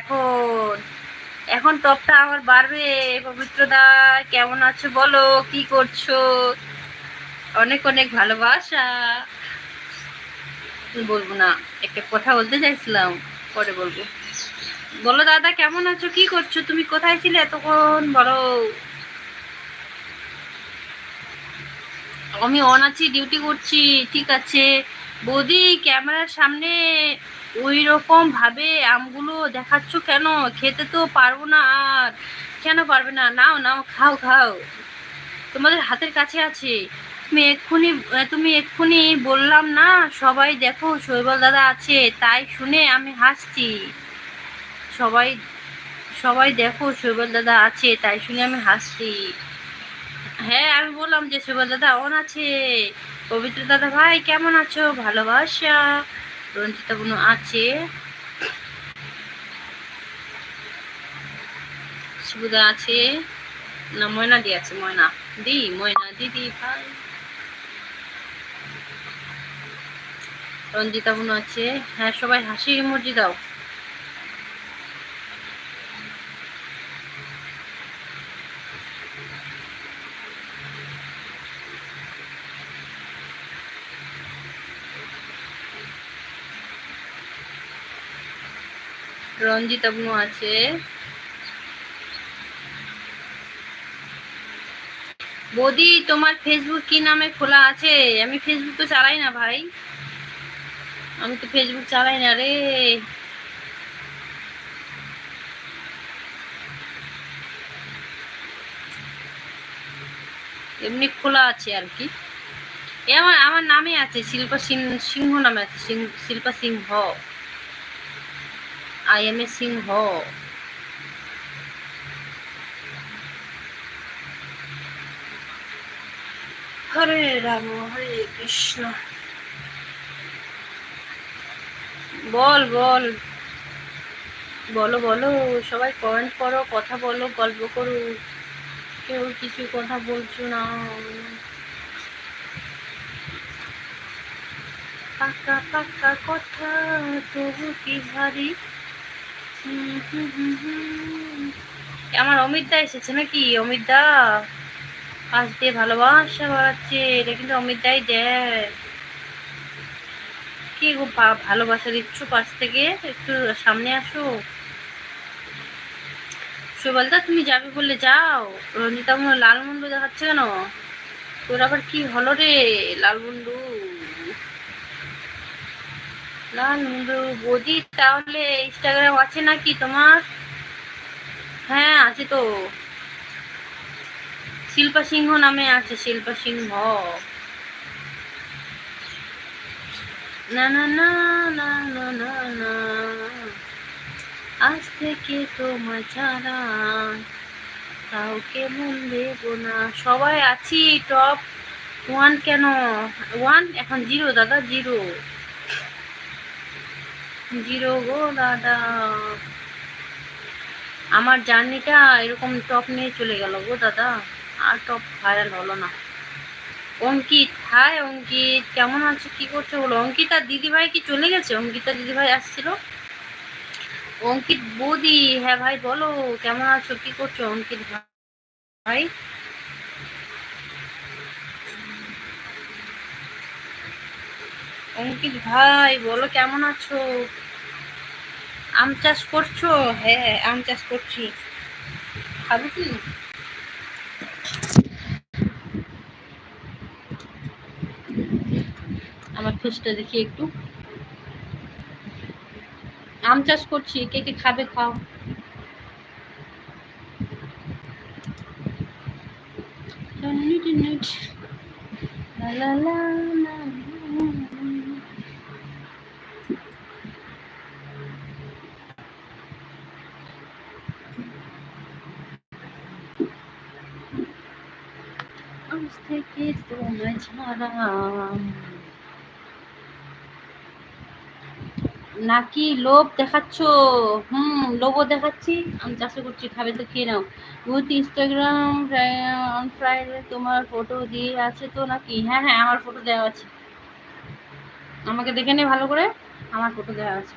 এখন। এখন টপটা আমার বাড়বে। পবিত্রদা কেমন আছো বলো? কি করছ? অনেক অনেক ভালোবাসা। বলব না, একটা কথা বলতে চাইছিলাম, পরে বলব। বলো দাদা, কেমন আছো? কি করছ? তুমি কোথায় ছিলে এতক্ষণ? বলো। আমি অন আছি, ডিউটি করছি। ঠিক আছে। বৌদি, ক্যামেরার সামনে ওই রকম ভাবে আমগুলো দেখাচ্ছ কেন? খেতে তো পারব না আর। কেন পারবে না? নাও নাও, খাও খাও। তোমাদের হাতের কাছে আছে। তুমি এক্ষুনি তুমি এক্ষুনি বললাম না, সবাই দেখো শৈবল দাদা আছে, তাই শুনে আমি হাসছি। সবাই সবাই দেখো শৈবল দাদা আছে, তাই শুনে আমি হাসছি। হ্যাঁ আমি বললাম যে শৈবল দাদা অন আছে। পবিত্র দাদা ভাই, কেমন আছো? ভালোবাসা। রঞ্জিতা বোন আছে। সুবিধা আছে। না, ময়না দি আছে, ময়না দি, ময়না দিদি, ভাই। রঞ্জিতা বোন আছে। হ্যাঁ সবাই হাসি ইমোজি দাও। রঞ্জিত আবনু আছে। বৌদি, তোমার ফেসবুক কি নামে খোলা আছে? আমি ফেসবুক তো চালাই না ভাই। আমি তো ফেসবুক চালাই না রে। এমনি খোলা আছে আর কি। এ আমার আমার নামে আছে, শিল্পা সিংহ নামে আছে Shilpa Singha. I am a Singha Hare Ram Hare Krishna বল বল। বলো বলো, সবাই কমেন্ট করো, কথা বলো, গল্প করো। কেউ কিছু কথা বলছো না। পাকা পাকা কথা, তবু কি ভারী? আমার অমিত দা এসেছে নাকি? অমিত দা পাশ দিয়ে ভালোবাসা বাড়াচ্ছে। এটা কিন্তু অমিত দাই দেয়। কি গো ভালোবাসা দিচ্ছ পাশ থেকে? একটু সামনে আসো। সুবলদা, তুমি যাবে বললে যাও। রঞ্জিতা মনে লালমুন্ডু দেখাচ্ছে কেন? তোর আবার কি হলো রে লালমুন্ডু বৌদি, তাহলে ইনস্টাগ্রাম আছে নাকি তোমার? হ্যাঁ আছে তো। শিল্পা সিংহ নামে আছে, শিল্পা সিংহ। না না না না না না না। আজ থেকে তোমার ছাড়া কাউকে মন দেব না। সবাই আছি টপ ওয়ান কেন? ওয়ান এখন জিরো দাদা জিরো জিরো গো দাদা। আমার জার্নিটা এরকম টপ নিয়ে চলে গেল গো দাদা। আর টপ ভাইরাল হলো না। অঙ্কিত হাই অঙ্কিত, কেমন আছো? কি করছ বলো? অঙ্কিতা দিদিভাই কি চলে গেছে? অঙ্কিতা দিদিভাই আসছিল। অঙ্কিত বৌদি হ্যাঁ ভাই বলো, কেমন আছো? কি করছ অঙ্কিত ভাই? অঙ্কিত ভাই বলো, কেমন আছো? আম চাষ করছ? হ্যাঁ আম চাষ করছি। খাব কি? আমার ফেসটা দেখি একটু। আম চাষ করছি কে কে খাবে খাও। লা লা। থেকে তোমায় ছাড়া নাকি লোভ দেখাচ্ছ? হুম, লোভও দেখাচ্ছি। আমি চাষে করছি, খাবে তো খেয়ে নাও। বহুত ইনস্টাগ্রাম অন ফ্রাইডে তোমার ফটো দিয়ে আছে তো নাকি? হ্যাঁ হ্যাঁ আমার ফটো দেওয়া আছে। আমাকে দেখে নে ভালো করে। আমার ফটো দেওয়া আছে।